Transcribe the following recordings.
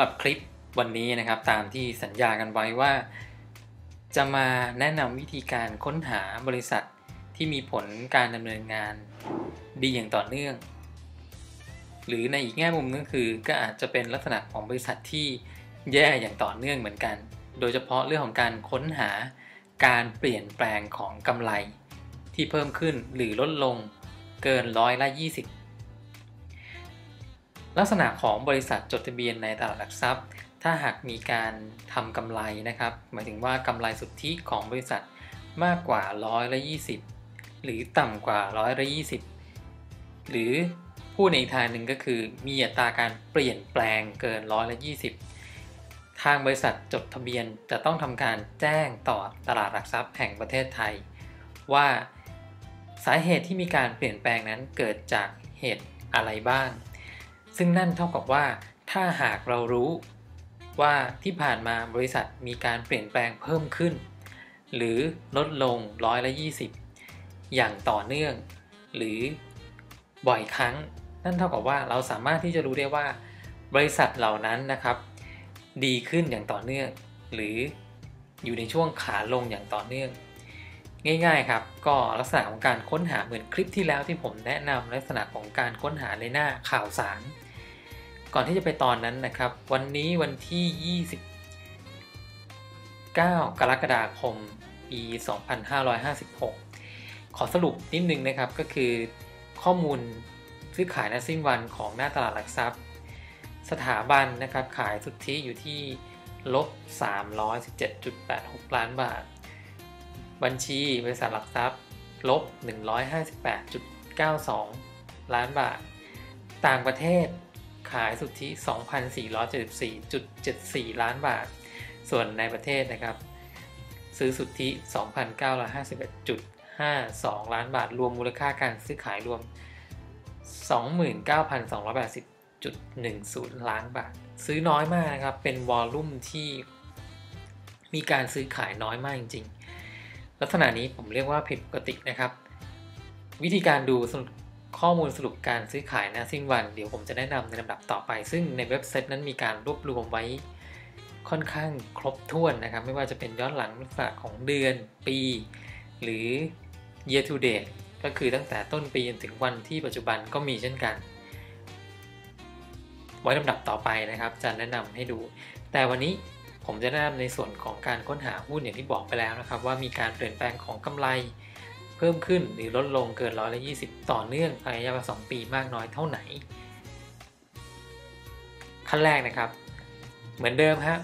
หรับคลิปวันนี้นะครับ ตามที่สัญญากันไว้ว่า จะมาแนะนำวิธีการค้นหาบริษัทที่มีผลการดำเนินงานดีอย่างต่อเนื่อง หรือในอีกแง่มุมก็คือก็อาจจะเป็นลักษณะของบริษัทที่แย่อย่างต่อเนื่องเหมือนกัน โดยเฉพาะเรื่องของการค้นหาการเปลี่ยนแปลงของกำไร ที่เพิ่มขึ้นหรือลดลงเกินร้อยละ20 ลักษณะของบริษัทจดทะเบียนในตลาดหลักทรัพย์ ถ้าหากมีการทำกำไรนะครับ หมายถึงว่ากำไรสุทธิของบริษัทมากกว่าร้อยละ20 หรือต่ำกว่าร้อยละ20 หรือพูดในอีกทางหนึ่งก็คือ มีอัตราการเปลี่ยนแปลงเกินร้อยละ20 ทางบริษัทจดทะเบียนจะต้องทำการแจ้งต่อตลาดหลักทรัพย์แห่งประเทศไทย ว่าสาเหตุที่มีการเปลี่ยนแปลงนั้นเกิดจากเหตุอะไรบ้าง ซึ่งนั่นเท่ากับว่า ถ้าหากเรารู้ว่าที่ผ่านมาบริษัทมีการเปลี่ยนแปลงเพิ่มขึ้น หรือลดลงร้อยละ20 อย่างต่อเนื่อง หรือบ่อยครั้ง นั่นเท่ากับว่าเราสามารถที่จะรู้ได้ว่า บริษัทเหล่านั้นนะครับ ดีขึ้นอย่างต่อเนื่อง หรืออยู่ในช่วงขาลงอย่างต่อเนื่อง ง่าย ๆครับ ก็ลักษณะของการค้นหาเหมือนคลิปที่แล้วที่ผมแนะนำลักษณะของการค้นหาในหน้าข่าวสาร ก่อนที่จะไปตอนนั้นนะครับ วันนี้วันที่ 29 กรกฎาคม ปี 2556 ขอสรุปนิดนึงนะครับก็คือข้อมูลซื้อขายนสิ้นวันของหน้าตลาดหลักทรัพย์ สถาบันนะครับขายสุทธิอยู่ที่ลบ 317.86 ล้านบาท บัญชีบริษัทหลักทรัพย์ลบ 158.92 ล้านบาท ต่างประเทศ ขายสุทธิ 2,474.74 ล้านบาท ส่วนในประเทศนะครับ ซื้อสุทธิ 2,951.52 ล้านบาท รวมมูลค่าการซื้อขายรวม 29,280.10 ล้านบาท ซื้อน้อยมากนะครับ เป็นวอลลุ่มที่มีการซื้อขายน้อยมากจริง ๆ ลักษณะนี้ผมเรียกว่าผิดปกตินะครับ วิธีการดู ข้อมูลสรุปการซื้อขายนะสิ้นวัน เดี๋ยวผมจะแนะนำในลำดับต่อไป ซึ่งในเว็บไซต์นั้นมีการรวบรวมไว้ค่อนข้างครบถ้วนนะครับ ไม่ว่าจะเป็นย้อนหลังลักษณะของเดือนปี หรือ year to date ก็คือตั้งแต่ต้นปีจนถึงวันที่ปัจจุบันก็มีเช่นกัน ไว้ลำดับต่อไปนะครับจะแนะนำให้ดู แต่วันนี้ผมจะแนะนำในส่วนของการค้นหาหุ้นอย่างที่บอกไปแล้วนะครับ ว่ามีการเปลี่ยนแปลงของกำไร เพิ่มขึ้นหรือลดลงเกินร้อยละยีต่อเนื่องภายในระยะสองปีมากน้อยเท่าไหน ขั้นแรกนะครับ เหมือนเดิมฮะ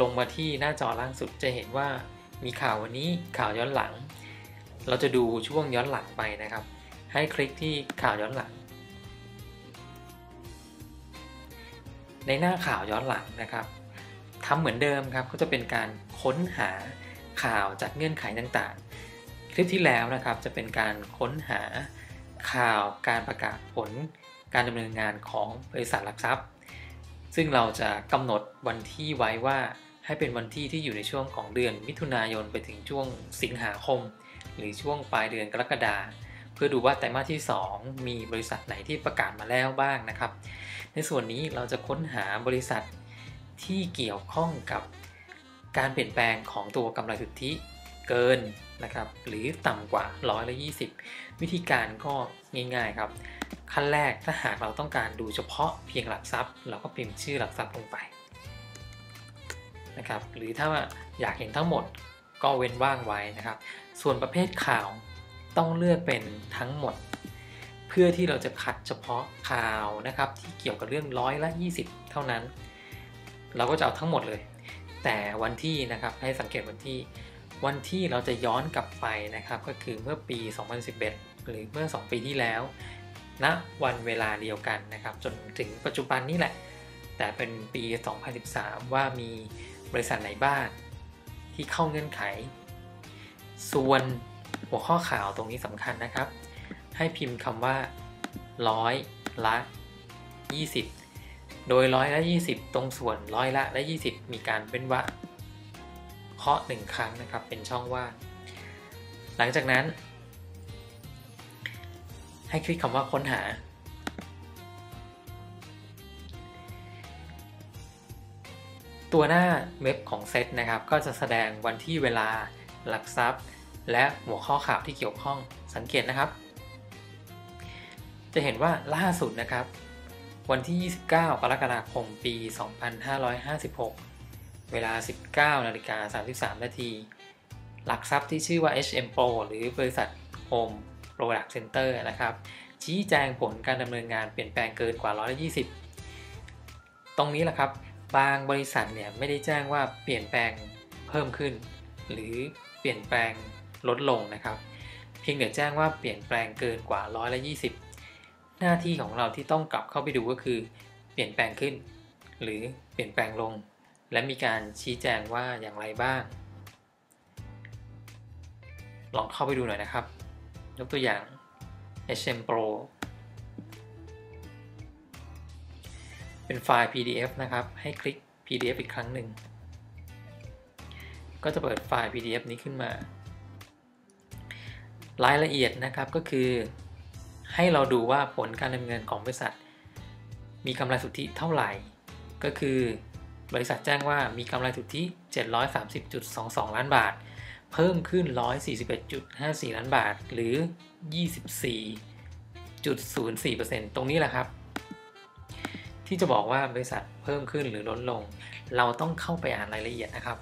ลงมาที่หน้าจอล่างสุดจะเห็นว่ามีข่าววันนี้ข่าวย้อนหลัง เราจะดูช่วงย้อนหลังไปนะครับ ให้คลิกที่ข่าวย้อนหลัง ในหน้าข่าวย้อนหลังนะครับทำเหมือนเดิมครับก็จะเป็นการค้นหาข่าวจากเงื่อนไขต่างๆ คลิปที่แล้วนะครับจะเป็นการค้นหาข่าวการประกาศผลการดำเนินงานของบริษัทหลักทรัพย์ ซึ่งเราจะกำหนดวันที่ไว้ว่าให้เป็นวันที่ที่อยู่ในช่วงของเดือนมิถุนายนไปถึงช่วงสิงหาคม หรือช่วงปลายเดือนกรกฎาเพื่อดูว่าไตรมาสที่ 2 มีบริษัทไหนที่ประกาศมาแล้วบ้างนะครับ ในส่วนนี้เราจะค้นหาบริษัทที่เกี่ยวข้องกับการเปลี่ยนแปลงของตัวกำไรสุทธิเกิน นะครับหรือต่ำกว่าร้อยละ20 วิธีการก็ง่ายๆครับ ขั้นแรกถ้าหากเราต้องการดูเฉพาะเพียงหลักทรัพย์ เราก็พิมพ์ชื่อหลักทรัพย์ลงไปนะครับหรือถ้าอยากเห็นทั้งหมดก็เว้นว่างไว้นะครับ ส่วนประเภทข่าวต้องเลือกเป็นทั้งหมด เพื่อที่เราจะคัดเฉพาะข่าวนะครับที่เกี่ยวกับเรื่องร้อยละ 20 เท่านั้น เราก็จะเอาทั้งหมดเลย แต่วันที่นะครับให้สังเกตวันที่ วันที่เราจะย้อนกลับไปนะครับ ก็คือเมื่อปี 2011 หรือเมื่อ 2 ปีที่แล้วณนะวันเวลาเดียวกันนะครับ จนถึงปัจจุบันนี้แหละ แต่เป็นปี 2013 ว่ามีบริษัทไหนบ้างที่เข้าเงื่อนไข ส่วนหัวข้อข่าวตรงนี้สำคัญนะครับ ให้พิมพ์คำว่าร้อยละ 20 โดยร้อยละ 20 ตรงส่วนร้อยละและ 20 มีการเป็นว่า เคาะหนึ่งครั้งนะครับ เป็นช่องว่าง หลังจากนั้น ให้คลิกคำว่าค้นหา ตัวหน้าเว็บของเซตนะครับ ก็จะแสดงวันที่เวลาหลักทรัพย์ และหัวข้อข่าวที่เกี่ยวข้องสังเกตนะครับ จะเห็นว่าล่าสุดนะครับ วันที่ 29 กรกฎาคม ปี 2556 เวลา 19นาฬิกา33 นาที หลักทรัพย์ที่ชื่อว่า HM Pro หรือบริษัท Home Product Center นะครับ ชี้แจงผลการดำเนินงานเปลี่ยนแปลงเกินกว่า 120 ตรงนี้แหละครับ บางบริษัทเนี่ยไม่ได้แจ้งว่าเปลี่ยนแปลงเพิ่มขึ้น หรือเปลี่ยนแปลงลดลงนะครับ เพียงแต่แจ้งว่าเปลี่ยนแปลงเกินกว่า 120 หน้าที่ของเราที่ต้องกลับเข้าไปดูก็คือ เปลี่ยนแปลงขึ้น หรือเปลี่ยนแปลงลง และมีการชี้แจงว่าอย่างไรบ้าง ลองเข้าไปดูหน่อยนะครับ ยกตัวอย่าง HM Pro เป็นไฟล์ PDF นะครับ ให้คลิก PDF อีกครั้งหนึ่ง ก็จะเปิดไฟล์ PDF นี้ขึ้นมา รายละเอียดนะครับก็คือ ให้เราดูว่าผลการดำเนินของบริษัท มีกำไรสุทธิเท่าไหร่ ก็คือ บริษัทแจ้งว่ามีกำไรสุทธิ 730.22 ล้านบาท เพิ่มขึ้น 141.54 ล้านบาท หรือ 24.04%ตรงนี้แหละครับ ที่จะบอกว่าบริษัทเพิ่มขึ้นหรือลดลง เราต้องเข้าไปอ่านรายละเอียดนะครับ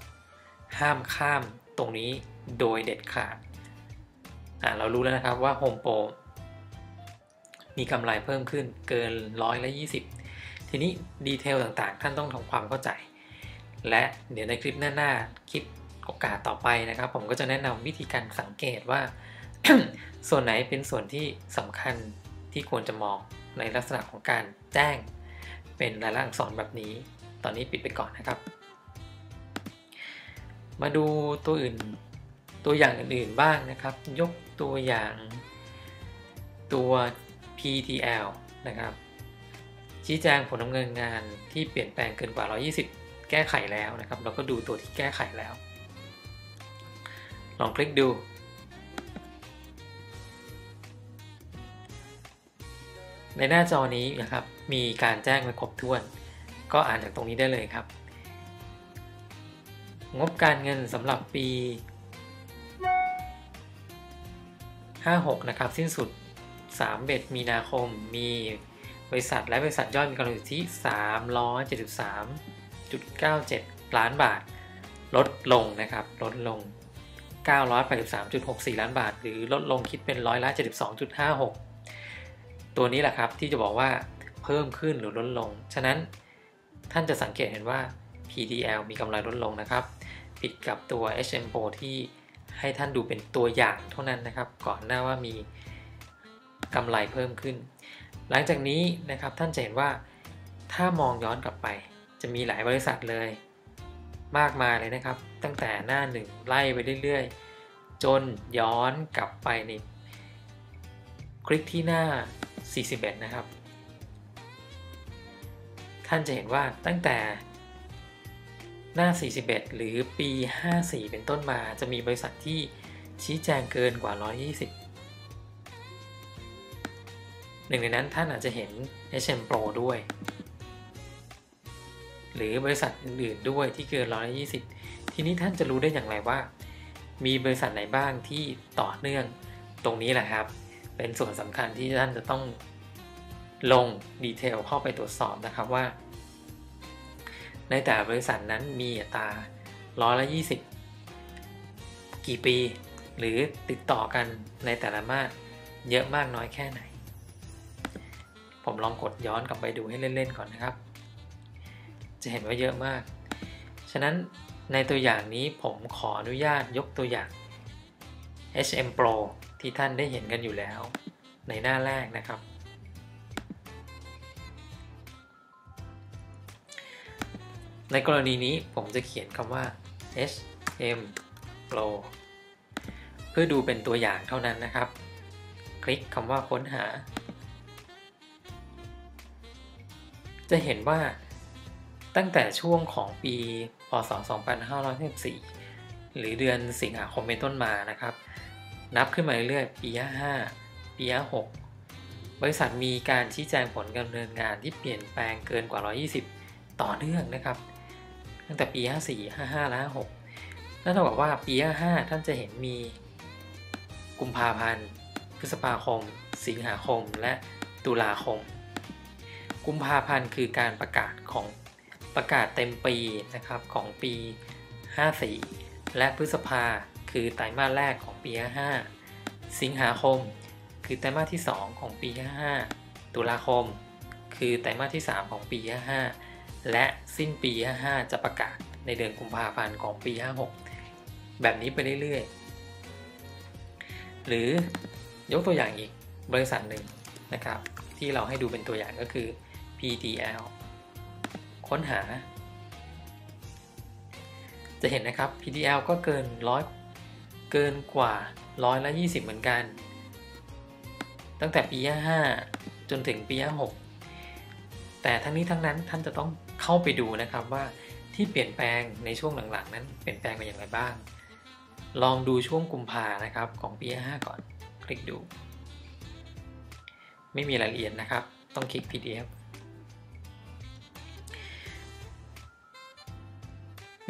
ห้ามข้ามตรงนี้โดยเด็ดขาด อ่าเรารู้แล้วนะครับว่า Home Pro มีกำไรเพิ่มขึ้นเกินร้อยละ20 ทีนี้ดีเทลต่างๆ ท่านต้องทำความเข้าใจ และเดี๋ยวในคลิปหน้าๆคลิปโอกาสต่อไปนะครับ ผมก็จะแนะนำวิธีการสังเกตว่า ส่วนไหนเป็นส่วนที่สำคัญที่ควรจะมองในลักษณะของการแจ้ง เป็นรายลักษณ์อักษรแบบนี้ ตอนนี้ปิดไปก่อนนะครับ มาดูตัวอื่นตัวอย่างอื่นๆบ้างนะครับ ยกตัวอย่างตัว PTL นะครับ ชี้แจงผลดำเนินงานที่เปลี่ยนแปลงเกินกว่า 120 แก้ไขแล้วนะครับ เราก็ดูตัวที่แก้ไขแล้ว ลองคลิกดู ในหน้าจอนี้นะครับ มีการแจ้งไว้ครบถ้วน ก็อ่านจากตรงนี้ได้เลยครับ งบการเงินสำหรับปี 56 นะครับ สิ้นสุด 3 เบ็ดมีนาคมมี บริษัทและบริษัทย่อยมีกำไรอยู่ที่373.97 ล้านบาท ลดลงนะครับ ลดลง 983.64 ล้านบาท หรือลดลงคิดเป็นร้อยละ72.56 ตัวนี้แหละครับที่จะบอกว่าเพิ่มขึ้นหรือลดลง ฉะนั้นท่านจะสังเกตเห็นว่า PDL มีกำไรลดลงนะครับ ผิดกับตัว HMO ที่ให้ท่านดูเป็นตัวอย่างเท่านั้นนะครับ ก่อนหน้าว่ามีกำไรเพิ่มขึ้น หลังจากนี้นะครับท่านจะเห็นว่าถ้ามองย้อนกลับไป จะมีหลายบริษัทเลย มากมายเลยนะครับ ตั้งแต่หน้าหนึ่งไล่ไปเรื่อยๆ จนย้อนกลับไปในคลิกที่หน้า 41 นะครับ ท่านจะเห็นว่าตั้งแต่หน้า 41 หรือปี 54 เป็นต้นมา จะมีบริษัทที่ชี้แจงเกินกว่า 120 หนึ่งในนั้นท่านอาจจะเห็น HM Pro ด้วย หรือบริษัทอื่นๆด้วยที่เกิน 120 ทีนี้ท่านจะรู้ได้อย่างไรว่า มีบริษัทไหนบ้างที่ต่อเนื่องตรงนี้แหละครับ เป็นส่วนสำคัญที่ท่านจะต้องลงดีเทลเข้าไปตรวจสอบนะครับว่า ในแต่บริษัทนั้นมีอัตราร้อยละยี่สิบกี่ปี หรือติดต่อกันในแต่ละมาสเยอะมากน้อยแค่ไหน ผมลองกดย้อนกลับไปดูให้เล่นๆก่อนนะครับ จะเห็นว่าเยอะมาก ฉะนั้นในตัวอย่างนี้ผมขออนุญาตยกตัวอย่าง HM Pro ที่ท่านได้เห็นกันอยู่แล้ว ในหน้าแรกนะครับ ในกรณีนี้ผมจะเขียนคำว่า hm pro เพื่อดูเป็นตัวอย่างเท่านั้นนะครับ คลิกคำว่าค้นหา จะเห็นว่าตั้งแต่ช่วงของปีพศ 2514 หรือเดือนสิงหาคมเป็นต้นมานะครับ นับขึ้นมาเรื่อยๆ ปี55ปี56บริษัทมีการชี้แจงผลการดำเนินงานที่เปลี่ยนแปลงเกินกว่า 120 ต่อเนื่องนะครับ ตั้งแต่ปี 54 55 และ 56 นั่นเท่ากับว่าปี 55 ท่านจะเห็นมีกุมภาพันธ์ พฤษภาคม สิงหาคม และตุลาคม กุมภาพันธ์คือการประกาศของประกาศเต็มปีนะครับของปี 54 และพฤษภาคือไตรมาสแรกของปี 55 สิงหาคม คือไตรมาสที่ 2 ของปี 55 ตุลาคม คือไตรมาสที่ 3 ของปี 55 และสิ้นปี 55 จะประกาศในเดือนกุมภาพันธ์ของปี 56 แบบนี้ไปเรื่อยๆ หรือยกตัวอย่างอีกบริษัทหนึ่งนะครับ ที่เราให้ดูเป็นตัวอย่างก็คือ PTL ค้นหา จะเห็นนะครับ PTL ก็เกินร้อยเกินกว่าร้อยละ20 เหมือนกัน ตั้งแต่ปี 55 จนถึงปี 56 แต่ทั้งนี้ทั้งนั้นท่านจะต้องเข้าไปดูนะครับว่าที่เปลี่ยนแปลงในช่วงหลังๆ นั้นเปลี่ยนแปลงไปอย่างไรบ้าง ลองดูช่วงกุมภานะครับของปี 55 ก่อน คลิกดู ไม่มีรายละเอียดนะครับ ต้องคลิก PDF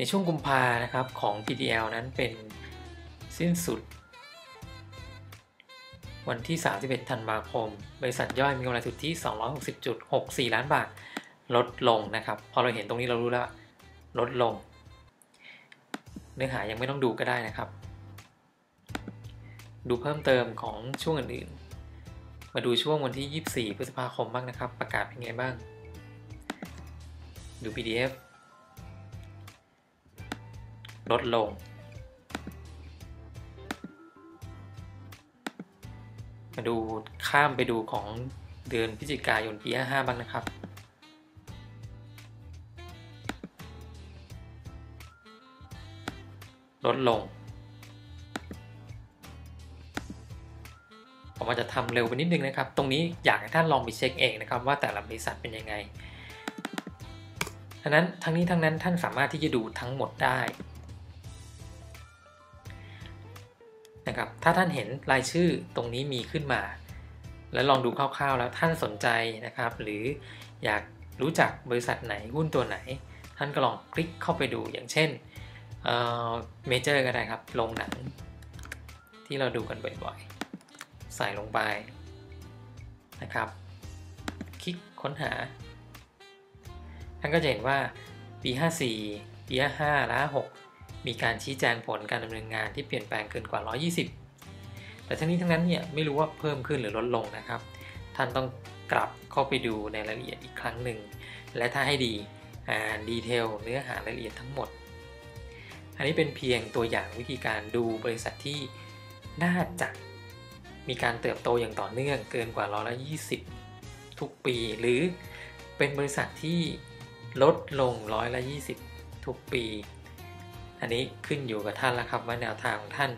ในช่วงกุมภานะครับของ PDL นั้นเป็นสิ้นสุด วันที่ 31 ธันวาคม บริษัทย่อยมีกำไรสุทธิ 260.64 ล้านบาท ลดลงนะครับ พอเราเห็นตรงนี้เรารู้แล้ว ลดลง เนื้อหายังไม่ต้องดูก็ได้นะครับ ดูเพิ่มเติมของช่วงอื่นๆ มาดูช่วงวันที่ 24 พฤษภาคมบ้างนะครับ ประกาศเป็นไงบ้าง ดู PDF ลดลง มาดูข้ามไปดูของเดือนพฤศจิกายนปี 55 บ้างนะครับ ลดลง ผมอาจจะทำเร็วไปนิดนึงนะครับ ตรงนี้อยากให้ท่านลองไปเช็คเองนะครับว่าแต่ละบริษัทเป็นยังไงดังนั้นทั้งนี้ทั้งนั้นท่านสามารถที่จะดูทั้งหมดได้ นะครับ ถ้าท่านเห็นรายชื่อตรงนี้มีขึ้นมา แล้วลองดูคร่าวๆ แล้วท่านสนใจนะครับ หรืออยากรู้จักบริษัทไหนหุ้นตัวไหน ท่านก็ลองคลิกเข้าไปดูอย่างเช่นเมเจอร์ก็ได้ครับลงหนัง ที่เราดูกันบ่อยๆ ใส่ลงไปนะครับ คลิกค้นหา ท่านก็จะเห็นว่าปี 54 ปี 55และ6 มีการชี้แจงผลการดำเนินงานที่เปลี่ยนแปลงเกินกว่า 120 แต่ทั้งนี้ทั้งนั้นเนี่ยไม่รู้ว่าเพิ่มขึ้นหรือลดลงนะครับ ท่านต้องกลับเข้าไปดูในรายละเอียดอีกครั้งหนึ่ง และถ้าให้ดีอ่านดีเทลเนื้อหารายละเอียดทั้งหมด อันนี้เป็นเพียงตัวอย่างวิธีการดูบริษัทที่น่าจะมีการเติบโตอย่างต่อเนื่องเกินกว่าร้อยละ20 ทุกปี หรือเป็นบริษัทที่ลดลงร้อยละ20 ทุกปี อันนี้ขึ้นอยู่กับท่านแล้วครับว่าแนวทางของท่าน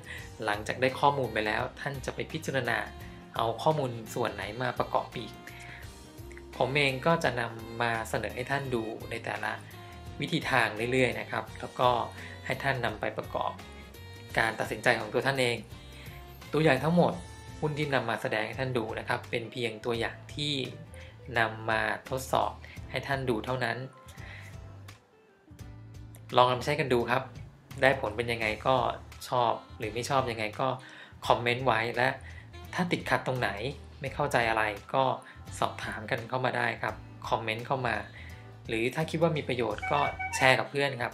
หลังจากได้ข้อมูลไปแล้ว ท่านจะไปพิจารณาเอาข้อมูลส่วนไหนมาประกอบอีก ผมเองก็จะนำมาเสนอให้ท่านดูในแต่ละวิธีทางเรื่อยๆนะครับ แล้วก็ให้ท่านนำไปประกอบ การตัดสินใจของตัวท่านเอง ตัวอย่างทั้งหมดหุ้นที่นำมาแสดงให้ท่านดูนะครับ เป็นเพียงตัวอย่างที่นำมาทดสอบให้ท่านดูเท่านั้น ลองนำใช้กันดูครับ ได้ผลเป็นยังไงก็ชอบหรือไม่ชอบยังไงก็คอมเมนต์ไว้และถ้าติดขัดตรงไหนไม่เข้าใจอะไรก็สอบถามกันเข้ามาได้ครับคอมเมนต์เข้ามา หรือถ้าคิดว่ามีประโยชน์ก็แชร์กับเพื่อนครับ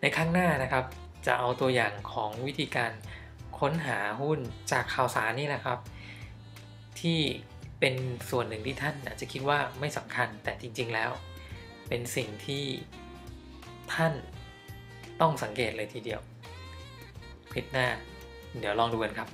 ในครั้งหน้านะครับ จะเอาตัวอย่างของวิธีการค้นหาหุ้นจากข่าวสารนี่แหละครับ ที่เป็นส่วนหนึ่งที่ท่านอาจจะคิดว่าไม่สำคัญแต่จริง ๆแล้ว เป็นสิ่งที่ท่าน ต้องสังเกตเลยทีเดียวคลิปหน้า เดี๋ยวลองดูกันครับ